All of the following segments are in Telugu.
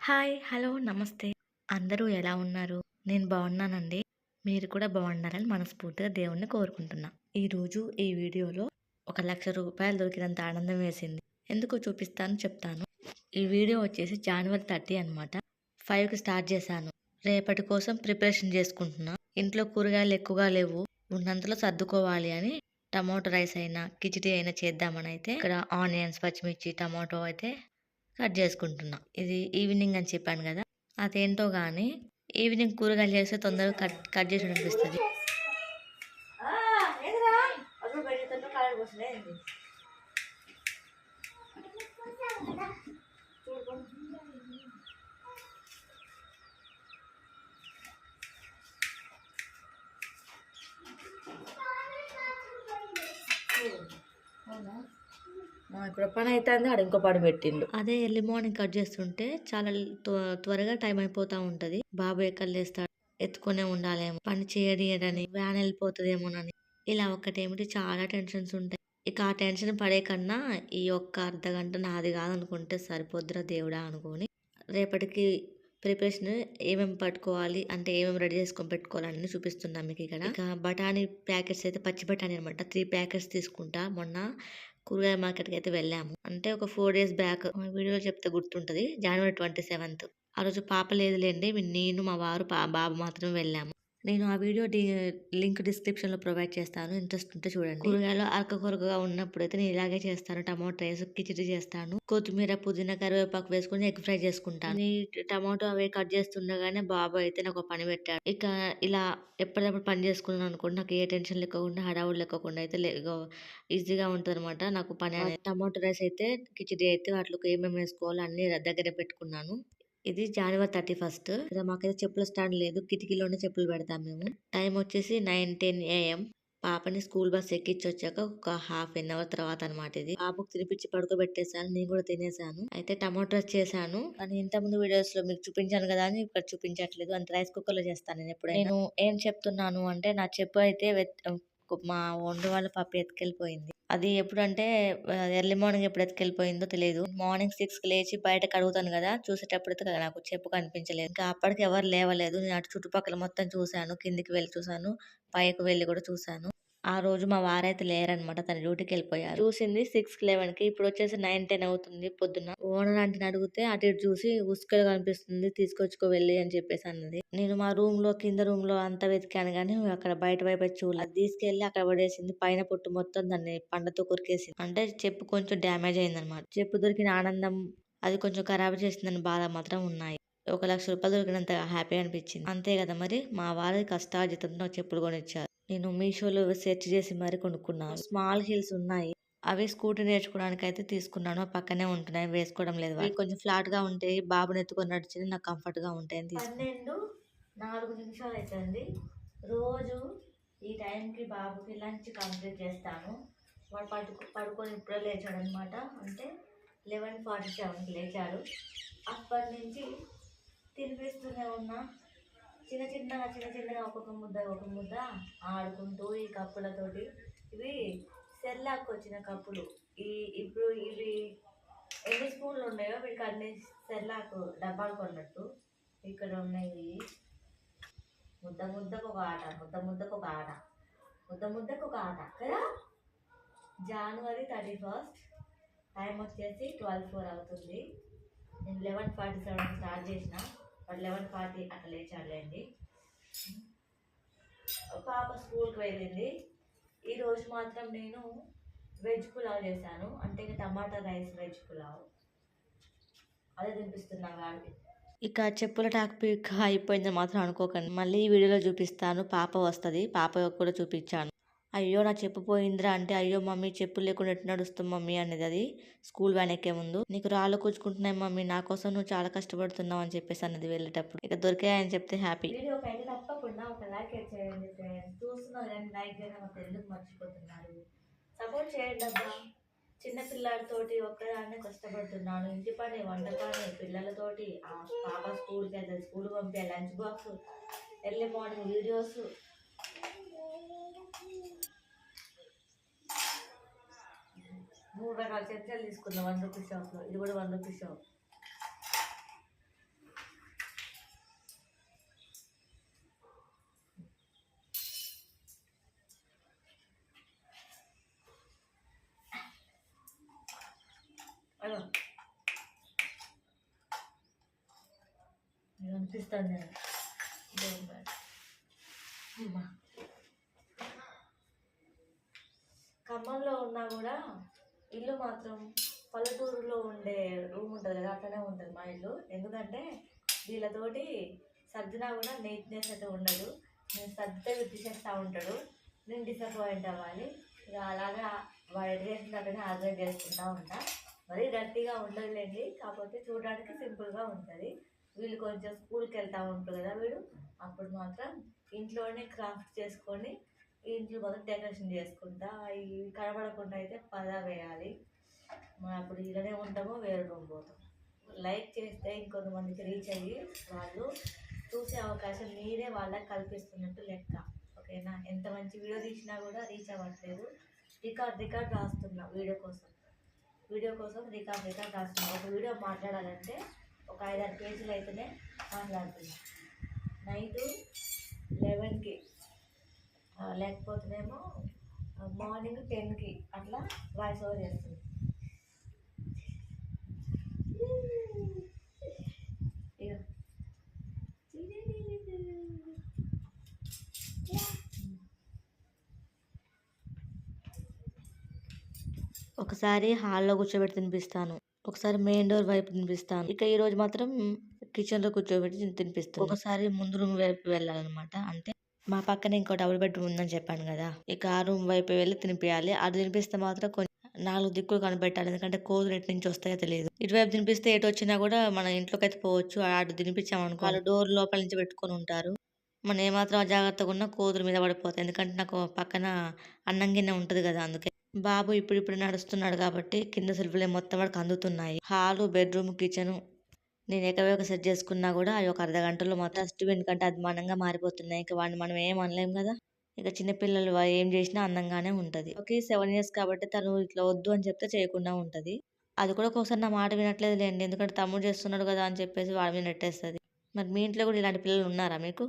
హాయ్ హలో నమస్తే. అందరూ ఎలా ఉన్నారు? నేను బాగున్నానండి. మీరు కూడా బాగున్నారని మనస్ఫూర్తిగా దేవుణ్ణి కోరుకుంటున్నా. ఈరోజు ఈ వీడియోలో ఒక లక్ష రూపాయలు దొరికినంత ఆనందం వేసింది. ఎందుకు చూపిస్తాను చెప్తాను. ఈ వీడియో వచ్చేసి జనవరి థర్టీ అనమాట ఫైవ్కి స్టార్ట్ చేశాను. రేపటి కోసం ప్రిపరేషన్ చేసుకుంటున్నా. ఇంట్లో కూరగాయలు ఎక్కువగా లేవు. ఉన్నంతలో సర్దుకోవాలి అని టమాటో రైస్ అయినా కిచిడి అయినా చేద్దామని అయితే ఇక్కడ ఆనియన్స్ పచ్చిమిర్చి టమాటో అయితే కట్ చేసుకుంటున్నా. ఇది ఈవినింగ్ అని చెప్పాను కదా అదేంటో కానీ ఈవినింగ్ కూరగాయలు చేస్తే తొందరగా కట్ కట్ చేసి అనిపిస్తుంది. ఇక్కడ పని అవుతుంది ఆడ ఇంకో పని పెట్టిండు. అదే ఎర్లీ మార్నింగ్ కట్ చేస్తుంటే చాలా త్వరగా టైం అయిపోతా ఉంటది. బాబు ఎక్కలేస్తాడు ఎత్తుకునే ఉండాలేమో. పని చేయడని వ్యాన్ వెళ్ళిపోతుందేమోనని. ఇలా ఒక్కటేమిటి చాలా టెన్షన్స్ ఉంటాయి. ఇక ఆ టెన్షన్ పడే కన్నా ఈ ఒక్క అర్ధ గంట నాది కాదనుకుంటే సరిపోద్దురా దేవుడా అనుకొని రేపటికి ప్రిపరేషన్ ఏమేమి పట్టుకోవాలి అంటే ఏమేమి రెడీ చేసుకొని పెట్టుకోవాలని చూపిస్తున్నాం మీకు ఇక్కడ. ఇక బఠానీ ప్యాకెట్స్ అయితే పచ్చి బఠానీ అనమాట త్రీ ప్యాకెట్స్ తీసుకుంటా. మొన్న కూరగాయ మార్కెట్కి అయితే వెళ్ళాము. అంటే ఒక ఫోర్ డేస్ బ్యాక్ వీడియోలో చెప్తే గుర్తుంటది. January twenty seventh. ఆ రోజు పాప లేదులేండి. నేను మా వారు బాబు మాత్రం వెళ్ళాము. నేను ఆ వీడియో డి లింక్ డిస్క్రిప్షన్లో ప్రొవైడ్ చేస్తాను. ఇంట్రెస్ట్ ఉంటే చూడండి. కూరగాయలు అరక ఉన్నప్పుడు అయితే నేను ఇలాగే చేస్తాను. టమాటో రైస్ కిచిడి చేస్తాను. కొత్తిమీర పుదీనా కరివేపాకు వేసుకుని ఎగ్ ఫ్రై చేసుకుంటాను. ఈ టమాటో అవి కట్ చేస్తుండగానే బాబు అయితే నాకు ఒక పని పెట్టాడు. ఇక ఇలా ఎప్పటికప్పుడు పని చేసుకున్నాను అనుకోండి నాకు ఏ టెన్షన్ లేకుండా హడావుడు లేకుండా అయితే ఈజీగా ఉంటుంది అనమాట నాకు పని టమాటో రైస్ అయితే కిచిడి అయితే వాటిలోకి ఏమేమి వేసుకోవాలో అన్ని దగ్గర పెట్టుకున్నాను. ఇది జనవరి థర్టీ ఫస్ట్ ఇక్కడ మాకైతే చెప్పుల స్టాండ్ లేదు. కిటికీలోనే చెప్పులు పెడతాం మేము. టైం వచ్చేసి నైన్ టెన్ ఏఎం పాపని స్కూల్ బస్ ఎక్కించి వచ్చాక ఒక హాఫ్ అన్ అవర్ తర్వాత అనమాట ఇది. పాపకు తినిపించి పడుకోబెట్టేశాను. నేను కూడా తినేసాను అయితే టమాటోస్ చేశాను. కానీ ఇంత ముందు వీడియోస్లో మీకు చూపించాను కదా అని ఇక్కడ చూపించట్లేదు. అంత రైస్ కుక్కర్లో చేస్తాను నేను ఎప్పుడైనా. నేను ఏం చెప్తున్నాను అంటే నా చెప్పు అయితే మా వండు వాళ్ళ పాప ఎత్తుకెళ్ళిపోయింది. అది ఎప్పుడంటే ఎర్లీ మార్నింగ్ ఎప్పుడు ఎత్తుకెళ్ళిపోయిందో తెలియదు మార్నింగ్ సిక్స్కి లేచి బయట కడుగుతాను కదా చూసేటప్పుడు అయితే నాకు చెప్పు కనిపించలేదు. ఇంకా అప్పటికి ఎవరు లేవలేదు. నేను అటు చుట్టుపక్కల మొత్తం చూశాను. కిందికి వెళ్ళి చూశాను. పైకి వెళ్ళి కూడా చూశాను. ఆ రోజు మా వారైతే లేరనమాట. తన డ్యూటీకి వెళ్ళిపోయారు. చూసింది సిక్స్ లెవెన్కి. ఇప్పుడు వచ్చేసి నైన్ టెన్ అవుతుంది పొద్దున్న. ఓనర్ అంటే అడిగితే అటు ఇటు చూసి ఉసుకలు కనిపిస్తుంది. తీసుకొచ్చుకో వెళ్ళి అని చెప్పేసి అన్నది. నేను మా రూమ్లో కింద రూమ్లో అంతా వెతికాను కానీ అక్కడ బయట వైపు అయితే చూడలేదు. అది తీసుకెళ్ళి అక్కడ పడేసింది. పైన పొట్టు మొత్తం దాన్ని పండతో కొరికేసింది. అంటే చెప్పు కొంచెం డ్యామేజ్ అయిందనమాట. చెప్పు దొరికిన ఆనందం అది కొంచెం ఖరాబ్ చేసిందని బాధ మాత్రం ఉన్నాయి. ఒక లక్ష రూపాయలు దొరికినంత హ్యాపీ అనిపించింది. అంతే కదా మరి? మా వారి కష్టార్జితంతో చెప్పులు కొనిచ్చారు. నేను మీషోలో సెర్చ్ చేసి మరి కొనుక్కున్నాను. స్మాల్ హీల్స్ ఉన్నాయి. అవి స్కూటీ నేర్చుకోవడానికి అయితే తీసుకున్నాను. పక్కనే ఉంటున్నాయి. వేసుకోవడం లేదు. అవి కొంచెం ఫ్లాట్గా ఉంటాయి బాబుని ఎత్తుకొని నడిచింది. నాకు కంఫర్ట్గా ఉంటాయి అని నాలుగు నిమిషాలు అవుతుంది రోజు ఈ టైంకి బాబుకి లంచ్ కంప్లీట్ చేస్తాను. వాడు పడుకు పడుకొని ఇప్పుడే లేచాడు అనమాట అంటే లెవెన్ ఫార్టీ సెవెన్కి లేచాడు. అప్పటి నుంచి తినిపిస్తూనే ఉన్నా. చిన్న చిన్నగా చిన్న చిన్నగా ఒక్కొక్క ముద్ద ఒక ముద్ద ఆడుకుంటూ ఈ కప్పులతోటి ఇవి సెల్లాకు వచ్చిన కప్పులు. ఈ ఇప్పుడు ఇవి ఎన్ని స్పూన్లు ఉన్నాయో మీకు అన్ని సెల్లాకు డబ్బాలు కొన్నట్టు. ఇక్కడ ఉన్నాయి. ముద్ద ముద్దకు ఒక ఆట ముద్ద ముద్దకు ఒక ఆట ముద్ద ముద్దకు ఒక ఆట కదా? జనవరి థర్టీ ఫస్ట్ టైం వచ్చేసి ట్వెల్వ్ ఫోర్ అవుతుంది. నేను లెవెన్ ఫార్టీ సెవెన్ స్టార్ట్ చేసిన. బట్ లెవెన్ ఫార్టీ అట్లా లేచాడులేండి పాప స్కూల్కి వెళ్ళింది. ఈరోజు మాత్రం నేను వెజ్ పులావ్ చేశాను. అంటే టమాటా రైస్ వెజ్ పులావ్. అదే తినిపిస్తున్నా వాడికి ఇక చెప్పుల టాపిక్ అయిపోయిందని మాత్రం అనుకోకండి. మళ్ళీ ఈ వీడియోలో చూపిస్తాను. పాప వస్తుంది. పాప కూడా చూపించాను. అయ్యో నా చెప్పు పోయిందిరా అంటే అయ్యో మమ్మీ చెప్పులు లేకుండా ఎట్టు నడుస్తాం మమ్మీ అనేది అది స్కూల్ వ్యాన్ ఎక్కే ముందు. నీకు రాళ్ళు కూర్చుకుంటున్నాయి మమ్మీ నా కోసం నువ్వు చాలా కష్టపడుతున్నావు అని చెప్పేసి అన్నది వెళ్ళేటప్పుడు. ఇక దొరికాయని చెప్తే హ్యాపీ వీడియోకి తప్పకుండా ఒక లైక్ చేయండి ఫ్రెండ్స్ లైక్ చేయడం మర్చిపోతున్నారు? సపోర్ట్ చేయండి అబ్బా. చిన్న ఒక్కదాన్నే కష్టపడుతున్నాను. ఇంటి పని వంట పని పిల్లలతోటి పాప స్కూల్కి వెళ్తాది స్కూల్ పంపే lunch box early morning videos మూడు రకాల చర్చలు తీసుకుందాం వన్ రూపీ షాప్లో. ఇది కూడా వన్ రూపీ షాప్. అలా అనిపిస్తాను నేను. మాత్రం పల్లెటూరులో ఉండే రూమ్ ఉంటుంది కదా అట్లనే ఉంటుంది మా ఇల్లు. ఎందుకంటే వీళ్ళతోటి సర్దినా కూడా నీట్నెస్ అయితే ఉండదు. నేను సర్దితే వీడు చేస్తూ ఉంటాడు. నేను డిసప్పాయింట్ అవ్వాలి. ఇక అలాగా వాడు ఎటు చేసినట్టునే చేసుకుంటూ చేసుకుంటా ఉంటా. మరీ గట్టిగా ఉండదులేండి. కాకపోతే చూడడానికి సింపుల్గా ఉంటుంది. వీళ్ళు కొంచెం స్కూల్కి వెళ్తూ ఉంటారు కదా వీడు. అప్పుడు మాత్రం ఇంట్లోనే క్రాఫ్ట్ చేసుకొని ఇంట్లో మొత్తం డెకరేషన్ చేసుకుంటా. ఇవి కనబడకుండా అయితే పదా వేయాలి. మనం అప్పుడు ఇలానే ఉంటామో వేరే రూమ్ పోతాం. లైక్ చేస్తే ఇంకొంతమందికి రీచ్ అయ్యి వాళ్ళు చూసే అవకాశం మీరే వాళ్ళకి కల్పిస్తున్నట్టు లెక్క. ఓకేనా? ఎంత మంచి వీడియో తీసినా కూడా రీచ్ అవ్వట్లేదు. రికార్డ్ రికార్డ్ రాస్తున్నా వీడియో కోసం. వీడియో కోసం రికార్డ్ రికార్డ్ రాస్తున్నా. ఒక వీడియో మాట్లాడాలంటే ఒక ఐదారు పేజీలు అయితేనే మాట్లాడుతున్నా. నైట్ లెవెన్కి లేకపోతేనేమో మార్నింగ్ టెన్కి అట్లా వాయిస్ ఓవర్ చేస్తుంది. ఒకసారి హాల్లో కూర్చోబెట్టి తినిపిస్తాను. ఒకసారి మెయిన్ డోర్ వైపు తినిపిస్తాను. ఇక ఈ రోజు మాత్రం కిచెన్లో కూర్చోబెట్టి తినిపిస్తాను. ఒకసారి ముందు రూమ్ వైపు వెళ్ళాలన్నమాట. అంటే మా పక్కన ఇంకో డబుల్ బెడ్రూమ్ ఉందని చెప్పాను కదా. ఇక ఆ రూమ్ వైపు వెళ్ళి తినిపించాలి అది తినిపిస్తే మాత్రం కొంచెం నాలుగు దిక్కులు కనిపెట్టాలి ఎందుకంటే కోతులు ఎటు నుంచి వస్తాయో తెలియదు. ఇటువైపు తినిపిస్తే ఎటు వచ్చినా కూడా మన ఇంట్లోకి అయితే పోవచ్చు. అటు తినిపించామనుకో వాళ్ళు డోర్ లోపల నుంచి పెట్టుకొని ఉంటారు. మనం ఏమాత్రం అజాగ్రత్తగా ఉన్నా కోతుల మీద పడిపోతాయి. ఎందుకంటే నాకు పక్కన అన్నం గిన్నె ఉంటది కదా అందుకే. బాబు ఇప్పుడు ఇప్పుడు నడుస్తున్నాడు కాబట్టి కింద సెల్ఫ్లే మొత్తం వాడికి అందుతున్నాయి. హాలు బెడ్రూమ్ కిచెన్ నేను ఎకవేక సెట్ చేసుకున్నా కూడా అవి ఒక అర్ధ గంటలో మొత్తం డస్ట్బిన్ కంటే అధ్మానంగా మారిపోతున్నాయి. ఇక వాడిని మనం ఏం అనలేం కదా. ఇక చిన్నపిల్లలు ఏం చేసినా అందంగానే ఉంటది. ఓకే సెవెన్ ఇయర్స్ కాబట్టి తను ఇట్లా వద్దు అని చెప్తే చేయకుండా ఉంటది. అది కూడా ఒక్కొక్కసారి నా మాట వినట్లేదు లేండి ఎందుకంటే తమ్ముడు చేస్తున్నాడు కదా అని చెప్పేసి వాడి మీద నెట్టేస్తుంది. మరి మీ ఇంట్లో కూడా ఇలాంటి పిల్లలు ఉన్నారా మీకు?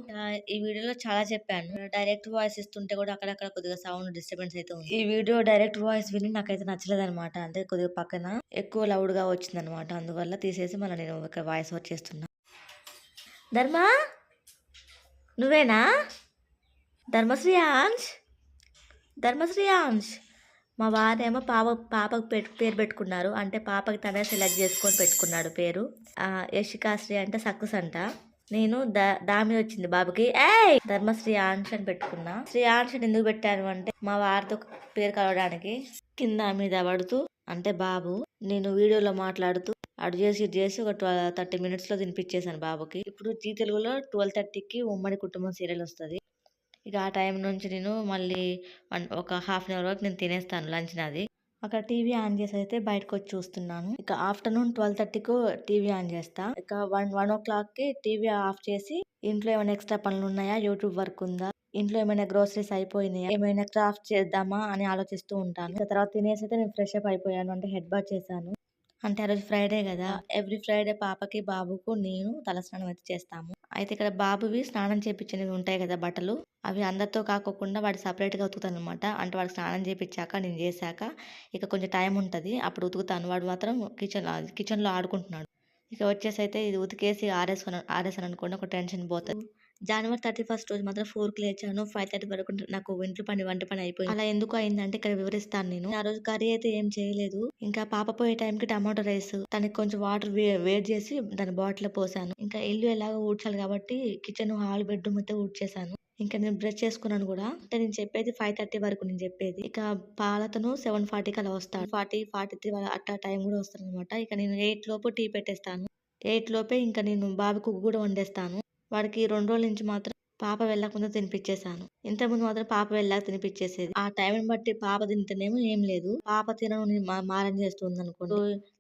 ఈ వీడియోలో చాలా చెప్పాను. డైరెక్ట్ వాయిస్ ఇస్తుంటే కూడా అక్కడక్కడ కొద్దిగా సౌండ్ డిస్టర్బెన్స్ అయితే ఉంది. ఈ వీడియో డైరెక్ట్ వాయిస్ విని నాకైతే నచ్చలేదు అనమాట అంటే కొద్దిగా పక్కన ఎక్కువ లౌడ్గా వచ్చింది అనమాట అందువల్ల తీసేసి మళ్ళీ నేను ఒక వాయిస్ ఓవర్ చేస్తున్నా. ధర్మా నువ్వేనా? ధర్మశ్రీ ధర్మశ్రీయాంశ్ ధర్మశ్రీ మా వారేమో పాప పాపకు పెట్ పేరు పెట్టుకున్నారు. అంటే పాపకి తనే సెలెక్ట్ చేసుకొని పెట్టుకున్నాడు పేరు. యశికాశ్రీ అంటే సక్సెస్ అంట. నేను దా దామి వచ్చింది బాబుకి. ఏయ్! ధర్మశ్రీ ఆంక్ష అని పెట్టుకున్నా. శ్రీ ఆంక్షని ఎందుకు పెట్టాను అంటే మా వారితో పేరు కలవడానికి కింద మీద పడుతూ అంటే బాబు నేను వీడియోలో మాట్లాడుతూ అటు చేసి ఇటు చేసి ఒక ట్వెల్వ్ థర్టీ మినిట్స్లో తినిపించేశాను బాబుకి. ఇప్పుడు జీ తెలుగులో ట్వెల్వ్ థర్టీకి ఉమ్మడి కుటుంబం సీరియల్ వస్తుంది. ఇక ఆ టైం నుంచి నేను మళ్ళీ వన్ ఒక హాఫ్ అన్ అవర్ వరకు నేను తినేస్తాను లంచ్ నాది. అక్కడ టీవీ ఆన్ చేసి అయితే బయటకు వచ్చి చూస్తున్నాను. ఇక ఆఫ్టర్నూన్ ట్వెల్వ్ థర్టీకు టీవీ ఆన్ చేస్తా. ఇక వన్ వన్ ఓ క్లాక్కి టీవీ ఆఫ్ చేసి ఇంట్లో ఏమైనా ఎక్స్ట్రా పనులు ఉన్నాయా? యూట్యూబ్ వర్క్ ఉందా? ఇంట్లో ఏమైనా గ్రోసరీస్ అయిపోయినాయా? ఏమైనా క్రాఫ్ట్ చేద్దామా అని ఆలోచిస్తూ ఉంటాను. ఇక తర్వాత తినేసి అయితే నేను ఫ్రెష్ అప్ అయిపోయాను. అంటే హెడ్ బాత్ చేశాను. అంటే ఆ రోజు ఫ్రైడే కదా? ఎవ్రీ ఫ్రైడే పాపకి బాబుకు నేను తలస్నానం అయితే చేస్తాము. అయితే ఇక్కడ బాబువి స్నానం చేపించినవి ఉంటాయి కదా బట్టలు? అవి అందరితో కాకోకుండా వాడు సపరేట్గా ఉతుకుతాను అనమాట అంటే వాడికి స్నానం చేపించాక నేను చేశాక ఇక కొంచెం టైం ఉంటుంది. అప్పుడు ఉతుకుతాను. వాడు మాత్రం కిచెన్ కిచెన్లో ఆడుకుంటున్నాడు. ఇక వచ్చేసి అయితే ఇది ఉతికేసి ఆరేసుకొని ఆరేసాను అనుకోండి ఒక టెన్షన్ పోతుంది. జనవరి థర్టీ ఫస్ట్ రోజు మాత్రం ఫోర్కి లేచాను. ఫైవ్ థర్టీ వరకు నాకు ఇంట్లో పని వంట పని అయిపోయింది. అలా ఎందుకు అయిందంటే ఇక్కడ వివరిస్తాను నేను. ఆ రోజు కర్రీ అయితే ఏం చేయలేదు. ఇంకా పాప పోయే టైంకి టమాటో రైస్ తనకి కొంచెం వాటర్ వేడి చేసి దాని బాటిల్ పోసాను. ఇంకా ఇల్లు ఎలాగో ఊడ్చాలి కాబట్టి కిచెన్ హాల్ బెడ్రూమ్ అయితే ఊడ్చేసాను. ఇంకా నేను బ్రష్ చేసుకున్నాను కూడా. అంటే నేను చెప్పేది ఫైవ్ థర్టీ వరకు నేను చెప్పేది. ఇక పాలతను సెవెన్ ఫార్టీకి అలా వస్తాను ఫార్టీ ఫార్టీ త్రీ అట్లా టైం కూడా వస్తాను అనమాట ఇక నేను ఎయిట్ లోపు టీ పెట్టేస్తాను. ఎయిట్ లోపే ఇంకా నేను బాబుకు కూడా వండేస్తాను. వాడికి రెండు రోజుల నుంచి మాత్రం పాప వెళ్ళకుండా తినిపించేశాను. ఇంతకుముందు మాత్రం పాప వెళ్ళాక తినిపించేసేది. ఆ టైంని బట్టి పాప తింటేనేమో ఏం లేదు. పాప తినను మారం చేస్తుంది అనుకోండి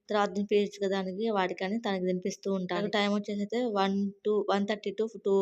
తర్వాత తినిపించచ్చు కదా వాడికని తనకి తినిపిస్తూ ఉంటాను టైం వచ్చేసి అయితే one two one thirty to two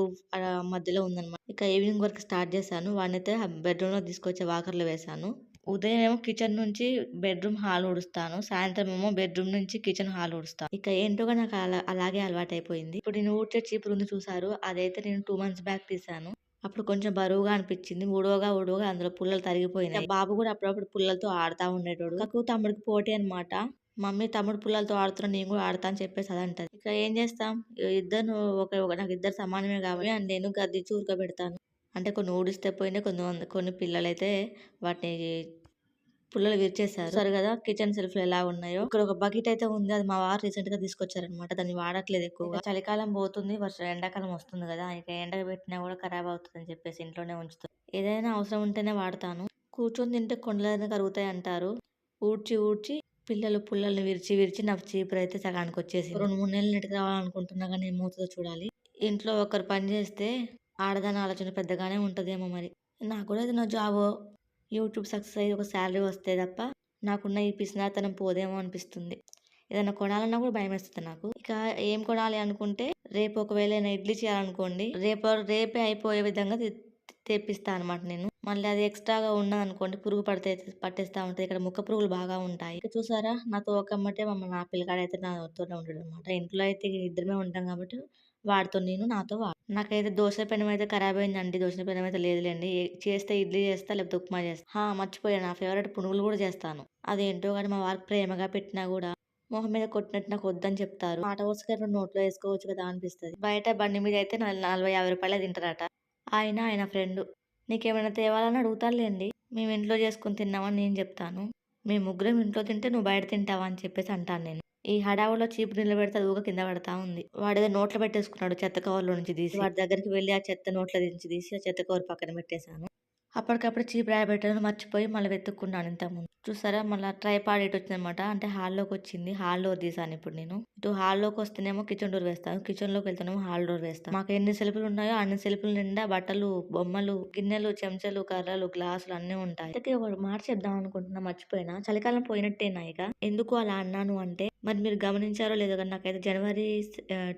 మధ్యలో ఉందన్నమాట. ఇక ఈవినింగ్ వరకు స్టార్ట్ చేశాను. వాడినైతే బెడ్రూమ్లో తీసుకొచ్చే వాకర్లో వేశాను. ఉదయం ఏమో కిచెన్ నుంచి బెడ్రూమ్ హాల్ ఊడుస్తాను. సాయంత్రం ఏమో బెడ్రూమ్ నుంచి కిచెన్ హాల్ ఊడుస్తాను. ఇక ఏంటోగా నాకు అలా అలాగే అలవాటు అయిపోయింది ఇప్పుడు నేను ఊడ్చే చీపురు ఉంది చూసారు అదైతే నేను టూ మంత్స్ బ్యాక్ తీసాను అప్పుడు కొంచెం బరువుగా అనిపించింది. ఉడవగా ఉడవగా అందులో పుల్లలు తరిగిపోయినాయి. బాబు కూడా అప్పుడప్పుడు పుల్లలతో ఆడుతా ఉండేటోడు. నాకు తమ్ముడికి పోటీ అన్నమాట. మమ్మీ తమ్ముడు పుల్లలతో ఆడుతున్నా నేను కూడా ఆడతా అని చెప్పేసి అదంటది. ఇక ఏం చేస్తాం? ఇద్దరు ఒక నాకు ఇద్దరు సమానమే కాబట్టి అండ్ నేను గద్దించి పెడతాను అంటే కొన్ని ఊడిస్తే పోయినా కొంతమంది కొన్ని పిల్లలైతే వాటిని పుల్లలు విరిచేశారు సరే కదా కిచెన్ సెల్ఫ్ ఎలా ఉన్నాయో. ఇక్కడ ఒక బకెట్ అయితే ఉంది అది మా వారు రీసెంట్గా తీసుకొచ్చారనమాట దాన్ని వాడట్లేదు ఎక్కువగా. చలికాలం పోతుంది వర్షం ఎండాకాలం వస్తుంది కదా ఇక ఎండ పెట్టినా కూడా ఖరాబ్ అవుతుంది అని చెప్పేసి ఇంట్లోనే ఉంచుతాను ఏదైనా అవసరం ఉంటేనే వాడతాను. కూర్చొని తింటే కొండలైనా కరుగుతాయి అంటారు ఊడ్చి ఊడ్చి పిల్లలు పుల్లలు విరిచి విరిచి నాకు చీపురు అయితే సగానికి వచ్చేసి రెండు మూడు నెలలు నెట్టుకు రావాలనుకుంటున్నా కానీ ఏమవుతుందో చూడాలి. ఇంట్లో ఒకరు పని చేస్తే ఆడదాని ఆలోచన పెద్దగానే ఉంటుందేమో మరి. నాకు కూడా ఏదైనా జాబ్ యూట్యూబ్ సక్సెస్ అయ్యి ఒక శాలరీ వస్తే తప్ప నాకున్న ఈ పిసినాతనం పోదేమో అనిపిస్తుంది. ఏదైనా కొనాలన్నా కూడా భయం వేస్తుంది నాకు. ఇక ఏం కొనాలి అనుకుంటే రేపు ఒకవేళ ఏదైనా ఇడ్లీ చేయాలనుకోండి రేపు రేపే అయిపోయే విధంగా తె- తెప్పిస్తా అనమాట నేను. మళ్ళీ అది ఎక్స్ట్రాగా ఉన్నది అనుకోండి పురుగు పడితే పట్టేస్తా ఉంటుంది. ఇక్కడ ముక్క పురుగులు బాగా ఉంటాయి. ఇక చూసారా? నాతో ఒక అమ్మటే మమ్మల్ని నా పిల్లగాడు అయితే నాతోనే ఉంటాడు అనమాట ఇంట్లో అయితే ఇద్దరమే ఉంటాం కాబట్టి వాడితో నేను నాతో వాడు. నాకైతే దోశ పెనం అయితే ఖరాబ్ అయిందండి. దోశ పెనం అయితే లేదులేండి. చేస్తే ఇడ్లీ చేస్తా లేకపోతే ఉప్మా చేస్తా. హా మర్చిపోయాను. నా ఫేవరెట్ పునుగులు కూడా చేస్తాను. అదేంటో కానీ మా వారికి ప్రేమగా పెట్టినా కూడా మొహం మీద కొట్టినట్టు నాకు వద్దని చెప్తారు. ఆట వరుసగా నోట్లో వేసుకోవచ్చు కదా అనిపిస్తుంది. బయట బండి మీద అయితే నలభై యాభై రూపాయలు తింటారట. ఆయన ఆయన ఫ్రెండ్. నీకేమైనా తేవాలని అడుగుతారులేండి మేము ఇంట్లో చేసుకుని తిన్నామని నేను చెప్తాను. మేము ముగ్గురం ఇంట్లో తింటే నువ్వు బయట తింటావా అని చెప్పేసి అంటాను నేను. ఈ హడావులో చీపు నీళ్ళు పెడితే అది ఊగ కింద పడతా ఉంది. వాడేదో నోట్లో పెట్టేసుకున్నాడు చెత్త కవర్లో నుంచి తీసి. వాడి దగ్గరికి వెళ్ళి ఆ చెత్త నోట్లో నుంచి తీసి ఆ చెత్త కవర్ పక్కన పెట్టేశాను. అప్పటికప్పుడు చీప్ రాయబెట్టడం మర్చిపోయి మళ్ళీ వెతుక్కున్నాను ఇంతకుముందు. చూసారా? మళ్ళీ ట్రైపాడ్ ఇటు వచ్చిందనమాట అంటే హాల్లోకి వచ్చింది. హాల్ డోర్ తీసాను ఇప్పుడు నేను. ఇటు హాల్లోకి వస్తేనేమో కిచెన్ డోర్ వేస్తాను. కిచెన్లోకి వెళ్తేనేమో హాల్ డోర్ వేస్తాను. మాకు ఎన్ని సెల్ఫ్లు ఉన్నాయో అన్ని సెల్ఫ్ల నిండా బట్టలు బొమ్మలు గిన్నెలు చెంచాలు కర్రలు గ్లాసులు అన్నీ ఉంటాయి. అయితే ఒక మాట చెప్దాం అనుకుంటున్నా మర్చిపోయినా. చలికాలం పోయినట్టేనా ఇక? ఎందుకు అలా అన్నాను అంటే మరి మీరు గమనించారో లేదో కానీ నాకైతే జనవరి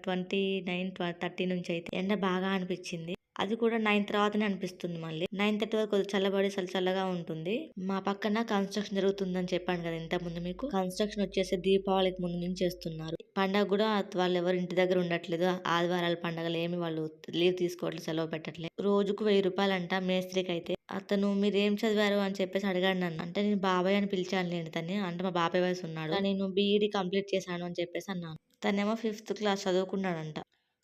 ట్వంటీ నైన్ థర్టీ నుంచి అయితే ఎండ బాగా అనిపించింది. అది కూడా నైన్ తర్వాతనే అనిపిస్తుంది మళ్ళీ. నైన్ థర్టీ వరకు కొద్దిగా చల్లబడి చల్ల చల్లగా ఉంటుంది. మా పక్కన కన్స్ట్రక్షన్ జరుగుతుందని చెప్పాను కదా ఇంత ముందు మీకు. కన్స్ట్రక్షన్ వచ్చేసి దీపావళికి ముందు నుంచి చేస్తున్నారు. పండగ కూడా వాళ్ళు ఎవరు ఇంటి దగ్గర ఉండట్లేదు. ఆదివారాల పండగలు ఏమి వాళ్ళు లీవ్ తీసుకోవట్లేదు సెలవు పెట్టట్లేదు. రోజుకు వెయ్యి రూపాయలు అంట మేస్త్రికి అయితే అతను మీరు ఏం చదివారు? అని చెప్పేసి అడిగాడు నన్ను. అంటే నేను బాబాయ్ అని పిలిచాను లేండి తన్ని. అంటే మా బాబాయ్ వయసు ఉన్నాడు నేను బీఈడి కంప్లీట్ చేశాను అని చెప్పేసి అన్నాను. తనేమో ఫిఫ్త్ క్లాస్ చదువుకున్నాడంట.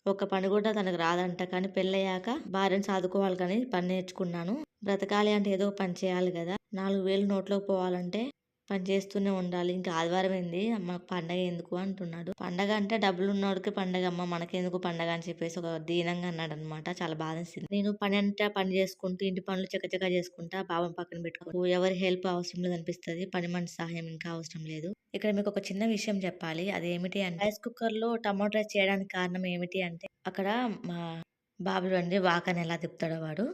ఒక పని కూడా తనకు రాదంట. కానీ పెళ్ళయ్యాక భార్యను సాదుకోవాలి కానీ పని నేర్చుకున్నాను. బ్రతకాలి అంటే ఏదో పని చేయాలి కదా. నాలుగు వేలు నోట్లోకి పోవాలంటే పని చేస్తూనే ఉండాలి. ఇంకా ఆదివారం ఏంది? మాకు పండగ ఎందుకు అంటున్నాడు. పండగ అంటే డబ్బులు ఉన్నోడికి పండగ అమ్మ మనకెందుకు పండగ అని చెప్పేసి ఒక దీనంగా అన్నాడు అనమాట చాలా బాధేసింది. నేను పని అంటే పని చేసుకుంటూ ఇంటి పనులు చక్కచక్క చేసుకుంటా బాబం పక్కన పెట్టుకో ఎవరి హెల్ప్ అవసరం లేదు అనిపిస్తుంది. పని మనిషి సహాయం ఇంకా అవసరం లేదు. ఇక్కడ మీకు ఒక చిన్న విషయం చెప్పాలి. అదేమిటి అంటే రైస్ కుక్కర్లో టమాటో రైస్ చేయడానికి కారణం ఏమిటి అంటే అక్కడ మా బాబులు అండి వాకని ఎలా తిప్పుతాడో వాడు.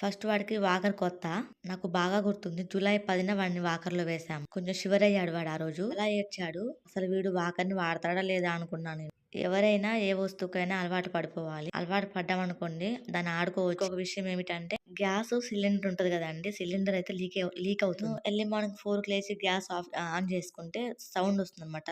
ఫస్ట్ వాడికి వాకర్ కొత్త. నాకు బాగా గుర్తుంది. జూలై పదిన వాడిని వాకర్లో వేసాం కొంచెం షివర్ అయ్యాడు వాడు ఆ రోజు. అలా ఏడ్చాడు? అసలు వీడు వాకర్ని వాడతాడా లేదా అనుకున్నాను నేను. ఎవరైనా ఏ వస్తువుకైనా అలవాటు పడిపోవాలి. అలవాటు పడ్డామనుకోండి దాన్ని ఆడుకోవచ్చు. ఒక విషయం ఏమిటంటే గ్యాస్ సిలిండర్ ఉంటుంది కదండి. సిలిండర్ అయితే లీక్ లీక్ అవుతుంది. ఎర్లీ మార్నింగ్ ఫోర్ లేచి గ్యాస్ ఆఫ్ ఆన్ చేసుకుంటే సౌండ్ వస్తుంది అనమాట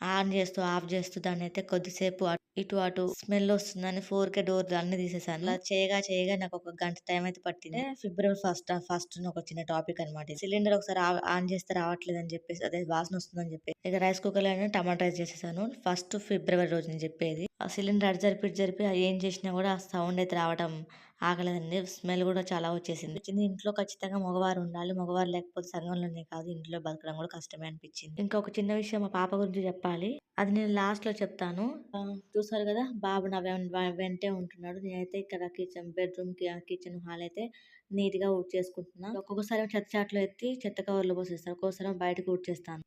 ఆన్ చేస్తూ ఆఫ్ చేస్తూ దాన్ని అయితే కొద్దిసేపు అటు ఇటు అటు స్మెల్ వస్తుందని ఫోర్ కే డోర్ అన్ని తీసేసాను. అలా చేయగా చేయగా నాకు ఒక గంట టైం అయితే పట్టింది. ఫిబ్రవరి ఫస్ట్ ఫస్ట్ ఒక చిన్న టాపిక్ అనమాట సిలిండర్ ఒకసారి ఆన్ చేస్తే రావట్లేదు అని చెప్పేసి అదే వాసన వస్తుందని చెప్పి ఇక రైస్ కుక్కర్లో టమాటా రైస్ చేసేసాను. ఫస్ట్ ఫిబ్రవరి రోజు నేను చెప్పేది. ఆ సిలిండర్ అటు జరిపి ఏం చేసినా కూడా ఆ సౌండ్ అయితే రావడం ఆగలేదండి స్మెల్ కూడా చాలా వచ్చేసింది. వచ్చింది. ఇంట్లో ఖచ్చితంగా మగవారు ఉండాలి. మగవారు లేకపోతే సంఘంలోనే కాదు. ఇంట్లో బతకడం కూడా కష్టమే అనిపించింది. ఇంకొక చిన్న విషయం మా పాప గురించి చెప్పాలి. అది నేను లాస్ట్లో చెప్తాను. చూసారు కదా బాబు నా వెంటే ఉంటున్నాడు. నేనైతే ఇక్కడ కిచెన్ బెడ్రూమ్ కిచెన్ హాల్ అయితే నీట్గా ఊడ్ చేసుకుంటున్నా. ఒక్కొక్కసారి చెత్త చాట్లో ఎత్తి చెత్త కవర్లో పోసేస్తాను ఒక్కొక్కసారి బయటకు ఊడ్ చేస్తాను.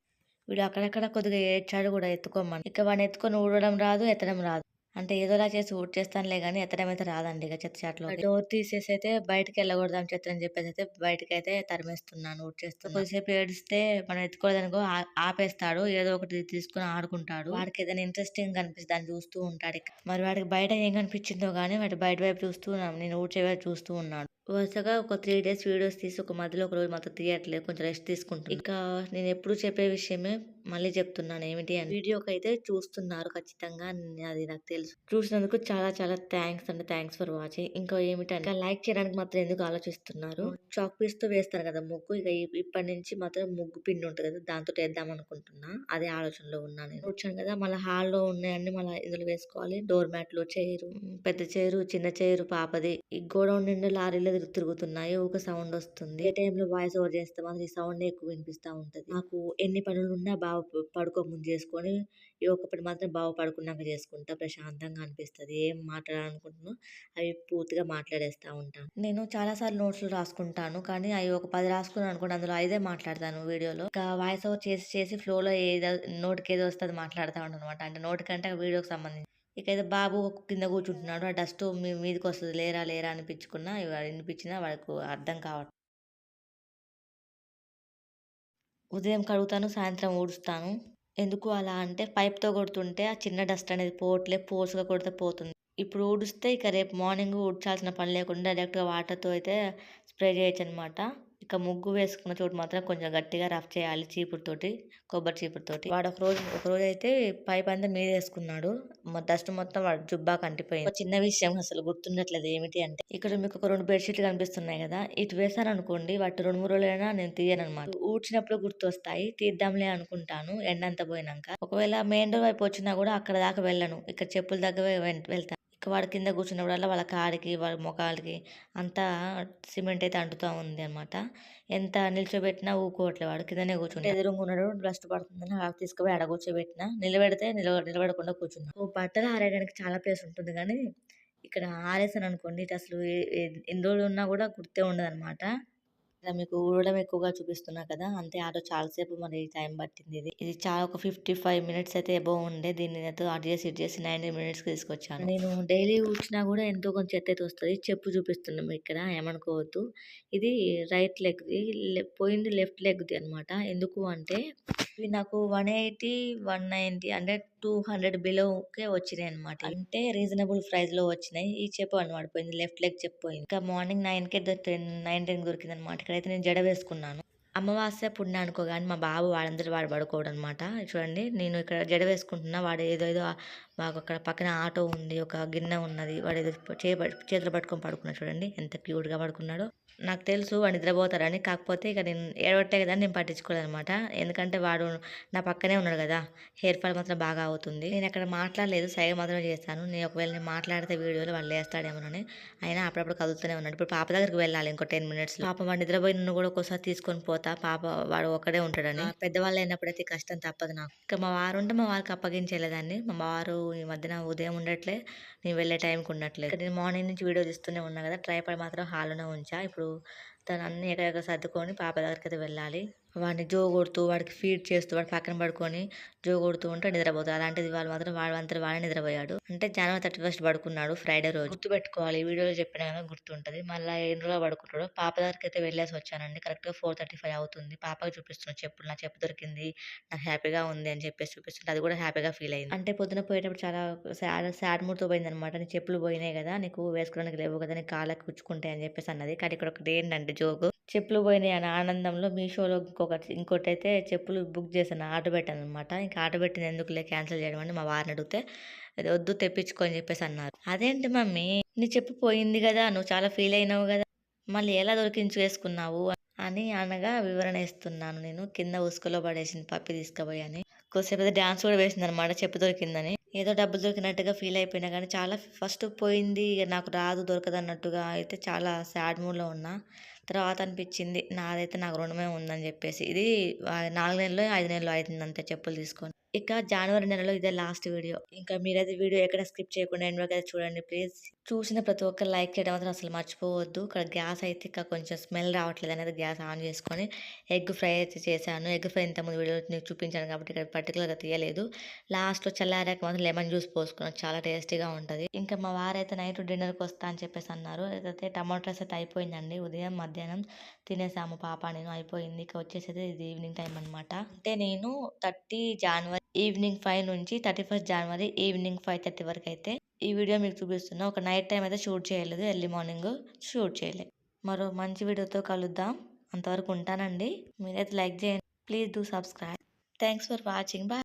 వీడు అక్కడక్కడ కొద్దిగా ఏడ్చాడు కూడా ఎత్తుకోమని. ఇక వాడిని ఎత్తుకొని ఊడడం రాదు ఎత్తడం రాదు. అంటే ఏదోలా చేసి ఊడ్ చేస్తానులే కానీ ఎత్తడం అయితే రాదండి ఇక చెత్త చాట్లో డోర్ తీసేసి అయితే బయటకి వెళ్ళకూడదాం చెత్త అని చెప్పేసి అయితే బయటకి అయితే తరిమేస్తున్నాను ఊడ్ చేస్తూ కొద్దిసేపు ఏడిస్తే మనం ఎత్తుకోలేదనుకో ఆపేస్తాడు ఏదో ఒకటి తీసుకుని ఆడుకుంటాడు వాడికి ఏదైనా ఇంట్రెస్టింగ్ కనిపిస్తుంది దాన్ని చూస్తూ ఉంటాడు ఇక. మరి వాడికి బయట ఏం కనిపించిందో కానీ వాటి బయట వైపు చూస్తూ ఉన్నాం నేను ఊడ్చే వైపు చూస్తూ ఉన్నాడు వరుసగా ఒక 3 డేస్ వీడియోస్ తీసి ఒక మధ్యలో ఒక రోజు మాత్రం తీయట్లేదు. కొంచెం రెస్ట్ తీసుకుంటున్నా. ఇంకా నేనెప్పుడు చెప్పే విషయమే మళ్ళీ చెప్తున్నాను ఏమిటి అని. వీడియోకైతే చూస్తున్నారు ఖచ్చితంగా అది నాకు తెలుసు. చూసినందుకు చాలా చాలా థాంక్స్ అండి. Thanks for watching. ఇంకా ఏమిటంటే లైక్ చేయడానికి మాత్రం ఎందుకు ఆలోచిస్తున్నారు? చాక్ పీస్‌తో వేస్తారు కదా ముగ్గు. ఇక ఇప్పటి నుంచి మాత్రం ముగ్గు పిండి ఉంటది కదా! దాంతోటి వేద్దాం అనుకుంటున్నా. అదే ఆలోచనలో ఉన్నా నేను. వచ్చాను కదా! మళ్ళా హాల్‌లో ఉన్నాయన్నీ మళ్ళా ఇందులో వేసుకోవాలి. డోర్ మ్యాట్లు, చైరు, పెద్ద చైరు, చిన్న చైరు పాపది. ఈ గోడౌన్ నిండా లారీలు తిరుగు తిరుగుతున్నాయి. ఊకే సౌండ్ వస్తుంది. ఏ టైంలో వాయిస్ ఓవర్ చేస్తే మాత్రం ఈ సౌండే ఎక్కువ వినిపిస్తా ఉంటది. నాకు ఎన్ని పనులున్నా బావ పడుకో ముందు చేసుకొని, ఈ ఒక్క పని మాత్రం బాగా పడుకున్నాక చేసుకుంటా. ప్రశాంతంగా అనిపిస్తుంది ఏం మాట్లాడాలనుకుంటున్నా అవి పూర్తిగా మాట్లాడేస్తా ఉంటాను. నేను చాలా సార్లు రాసుకుంటాను. కానీ అవి ఒక పది రాసుకున్నాను అనుకోండి అందులో ఐదే మాట్లాడతాను వీడియోలో. ఇంకా వాయిస్ ఓవర్ చేసి చేసి ఫ్లోలో ఏదో నోటికి ఏదో వస్తుంది మాట్లాడుతూ మాట్లాడుతా ఉంటానన్నమాట. అంటే నోటికంటే ఆ వీడియోకి సంబంధించి. ఇక అయితే బాబు కింద కూర్చుంటున్నాడు. ఆ డస్ట్ మీ వస్తుంది లేరా లేరా అనిపించుకున్నా వినిపించినా వాడికి అర్థం కావట్లేదు. ఉదయం కడుగుతాను. సాయంత్రం ఊడుస్తాను. ఎందుకు అలా అంటే పైప్‌తో కొడుతుంటే ఆ చిన్న డస్ట్ అనేది పోవట్లే. పోసుగా కొడితే పోతుంది. ఇప్పుడు ఊడిస్తే ఇక రేపు మార్నింగ్ ఊడ్చాల్సిన పని లేకుండా డైరెక్ట్‌గా వాటర్‌తో అయితే స్ప్రే చేయొచ్చనమాట. ఇక ముగ్గు వేసుకున్న చోటు మాత్రం కొంచెం గట్టిగా రఫ్ చేయాలి చీపురుతోటి. కొబ్బరి చీపురుతోటి. వాడు ఒక రోజు ఒక రోజు అయితే పైప్ అంతా మీదేసుకున్నాడు. వేసుకున్నాడు డస్ట్ మొత్తం వాడు జుబ్బాకి అంటిపోయింది. చిన్న విషయం అసలు గుర్తుండట్లేదు ఏమిటి అంటే ఇక్కడ మీకు ఒక రెండు బెడ్షీట్లు కనిపిస్తున్నాయి కదా! ఇటు వేశాననుకోండి వాటి 2, 3 రోజులైనా నేను తీయననమాట. ఊడ్చినప్పుడు గుర్తొస్తాయి. తీద్దాంలే అనుకుంటాను ఎండంతా పోయినాక ఒకవేళ మెయిన్ డోర్ వైపు వచ్చినా కూడా అక్కడ దాకా వెళ్ళను. ఇక్కడ చెప్పుల దగ్గర వెళ్తాను వాడు కింద కూర్చున్నప్పుడల్లా వాళ్ళ కాడికి, వాళ్ళ ముఖాలకి అంతా సిమెంట్ అయితే అంటుతూ ఉంది అనమాట. ఎంత నిల్చోబెట్టినా ఊకోవట్లే వాడు. కిందనే కూర్చుంటే ఎదురుగా ఉన్నాడు డస్ట్ పడుతుందని ఆడ తీసుకుపోయి ఆడ కూర్చోబెట్టినా. నిలబెడితే నిలవ నిలబడకుండా కూర్చున్నాడు. ఓ బట్టలు ఆరేయడానికి చాలా ప్లేస్ ఉంటుంది కానీ ఇక్కడ ఆరేసాననుకోండి ఇటు అసలు ఎన్ని రోజులు ఉన్నా కూడా గుర్తే ఉండదనమాట. ఇలా మీకు ఊడడం ఎక్కువగా చూపిస్తున్నా కదా! అంతే ఆటో చాలాసేపు మరి టైం పట్టింది ఇది. ఇది చాలా ఒక 55 మినిట్స్ అయితే ఎబో ఉండే. దీన్ని అయితే అటు చేసి ఇటు చేసి 90 మినిట్స్‌కి తీసుకొచ్చాను. నేను డైలీ ఊడ్చినా కూడా ఎంతో కొంచెం చెత్త అయితే వస్తుంది చెప్పు చూపిస్తున్నాం ఇక్కడ ఏమనుకోవద్దు. ఇది రైట్ లెగ్‌ది. పోయింది లెఫ్ట్ లెగ్‌ది అనమాట. ఎందుకు అంటే ఇవి నాకు 180, 190 అంటే 200 బిలోకే వచ్చినాయన్నమాట. అంటే రీజనబుల్ ప్రైస్‌లో వచ్చినాయి. ఈ చెప్పు అనమాట పోయింది. లెఫ్ట్ లెగ్ చెప్పు పోయింది. ఇంకా మార్నింగ్ 9కే ద 10, 9, 10కి దొరికిందనమాట. ఇక్కడైతే నేను జడ వేసుకున్నాను. అమావాస్య, పుణ్యానికో గాని మా బాబు వాడంతట వాడు పడుకోడనమాట. చూడండి నేను ఇక్కడ జడ వేసుకుంటున్నా. వాడు ఏదేదో మాకు అక్కడ పక్కన ఆటో ఉంది. ఒక గిన్నె ఉన్నది. వాడు ఏదో చే చేతిలో పట్టుకొని పడుకున్నాడు చూడండి. ఎంత క్యూట్‌గా పడుకున్నాడో. నాకు తెలుసు వాడు నిద్రపోతాడని. కాకపోతే ఇక నేను ఏడవట్లే కదా అని నేను పట్టించుకోలేదనమాట. ఎందుకంటే వాడు నా పక్కనే ఉన్నాడు కదా! హెయిర్ ఫాల్ మాత్రం బాగా అవుతుంది. నేను అక్కడ మాట్లాడలేదు. సైగ మాత్రమే చేశాను. నేను ఒకవేళ నేను మాట్లాడితే వీడియోలో వాడు లేస్తాడేమోనని. అయినా అప్పుడప్పుడు కదులుతూనే ఉన్నాడు. ఇప్పుడు పాప దగ్గరికి వెళ్ళాలి ఇంకో 10 మినిట్స్‌లో. పాపం వాడు నిద్రపోయి నన్ను కూడా ఒక్కోసారి తీసుకొని పోతా. పాప వాడు ఒక్కడే ఉంటాడని. పెద్దవాళ్ళు అయినప్పుడైతే కష్టం తప్పదు నాకు. ఇక మా వారు ఉంటే మా వారికి అప్పగించేలేదాన్ని. మా వారు ఈ మధ్యన ఉదయం ఉండట్లే. నేను వెళ్ళే టైంకి ఉండట్లేదు. నేను మార్నింగ్ నుంచి వీడియో తీస్తూనే ఉన్నా కదా! ట్రైపాడ్ మాత్రం హాల్‌లోనే ఉంచా. ఇప్పుడు తను అన్నీ ఎక్కడెక్కడ సర్దుకొని పాప అయితే వెళ్ళాలి. వాడిని జో కొడుతూ, వాడికి ఫీడ్ చేస్తూ, వాడు పక్కన పడుకొని జో కొడుతూ ఉంటే నిద్రపోతాడు. అలాంటిది వాళ్ళు మాత్రం వాడంతట వాడే నిద్రపోయాడు. అంటే జనవరి 31 పడుకున్నాడు ఫ్రైడే రోజు. గుర్తుపెట్టుకోవాలి. వీడియోలో చెప్పిన కదా గుర్తుంటది. మళ్ళీ ఎన్ని రోజులు పడుకుంటాడు పాప దగ్గరికైతే వెళ్ళేసి వచ్చానండి. కరెక్ట్‌గా 4:35 అవుతుంది. పాపకి చూపిస్తున్నాను చెప్పులు. నా చెప్పు దొరికింది. నాకు హ్యాపీగా ఉంది అని చెప్పేసి చూపిస్తుంటే అది కూడా హ్యాపీగా ఫీల్ అయింది. అంటే పొద్దున పోయేటప్పుడు చాలా సాడ్ సాడ్ మూడ్‌తో పోయిందనమాట. నీ చెప్పులు పోయినాయి కదా! నీకు వేసుకోవడానికి లేవు కదా! నీ కాళ్ళకి పుచ్చుకుంటాయి అని చెప్పేసి అన్నది. కానీ ఇక్కడ ఒకటి ఏంటంటే జోకు చెప్పులు పోయినాయి అనే ఆనందంలో మీషోలో ఇంకొకటి ఇంకోటైతే చెప్పులు బుక్ చేశాను. ఆర్డర్ పెట్టాననమాట. ఇంకా ఆర్డర్ పెట్టిన ఎందుకులే క్యాన్సిల్ చేయడం అని మా వారిని అడిగితే వద్దు తెప్పించుకో అని చెప్పేసి అన్నారు. అదేంటి మమ్మీ నీ చెప్పు పోయింది కదా! నువ్వు చాలా ఫీల్ అయినావు కదా! మళ్ళీ ఎలా దొరికించుకేసుకున్నావు అని అనగా వివరణ ఇస్తున్నాను నేను. కింద ఉసుకలో పడేసింది పప్పి తీసుకుపోయి అని. కొద్దిసేపు అయితే డాన్స్ కూడా వేసిందనమాట చెప్పు దొరికిందని. ఏదో డబ్బులు దొరికినట్టుగా ఫీల్ అయిపోయినా కానీ చాలా ఫస్ట్ పోయింది నాకు రాదు దొరకదు అన్నట్టుగా అయితే చాలా సాడ్ మూడ్‌లో ఉన్నా. తర్వాత అనిపించింది నాదైతే నాకు రుణమే ఉందని చెప్పేసి. ఇది ఆహ్, 4 నెలలో, 5 నెలలో అయితుంది అంతే చెప్పులు తీసుకొని. ఇక జనవరి నెలలో ఇదే లాస్ట్ వీడియో. ఇంకా మీరైతే వీడియో ఎక్కడ స్కిప్ చేయకుండా ఎండ్ వరకు చూడండి ప్లీజ్. చూసిన ప్రతి ఒక్కరు లైక్ చేయడం మాత్రం అసలు మర్చిపోవద్దు. ఇక్కడ గ్యాస్ అయితే ఇక కొంచెం స్మెల్ రావట్లేదు అనేది గ్యాస్ ఆన్ చేసుకొని ఎగ్ ఫ్రై అయితే చేశాను. ఎగ్ ఫ్రై ఇంతకుముందు వీడియో నేను చూపించాను కాబట్టి ఇక్కడ పర్టికులర్గా తీయలేదు. లాస్ట్‌లో చల్లారాక మాత్రం లెమన్ జ్యూస్ పోసుకున్నాను. చాలా టేస్టీగా ఉంటుంది ఇంకా మా వారైతే నైట్ డిన్నర్‌కి వస్తా అని చెప్పేసి అన్నారు. అయితే టమాటో రైస్ అయితే అయిపోయిందండి. ఉదయం, మధ్యాహ్నం తినేసాము పాప నేను అయిపోయింది. ఇక వచ్చేసి ఇది ఈవినింగ్ టైం అనమాట. అంటే నేను 30 జనవరి ఈవినింగ్ ఫైవ్ నుంచి 31 జనవరి ఈవినింగ్ ఫైవ్ థర్టీ వరకు అయితే ఈ వీడియో మీకు చూపిస్తున్నా. ఒక నైట్ టైం అయితే షూట్ చేయలేదు. ఎర్లీ మార్నింగ్ షూట్ చేయలేదు మరో మంచి వీడియోతో కలుద్దాం. అంతవరకు ఉంటానండి. మీరైతే లైక్ చేయండి. Please do subscribe thanks for watching bye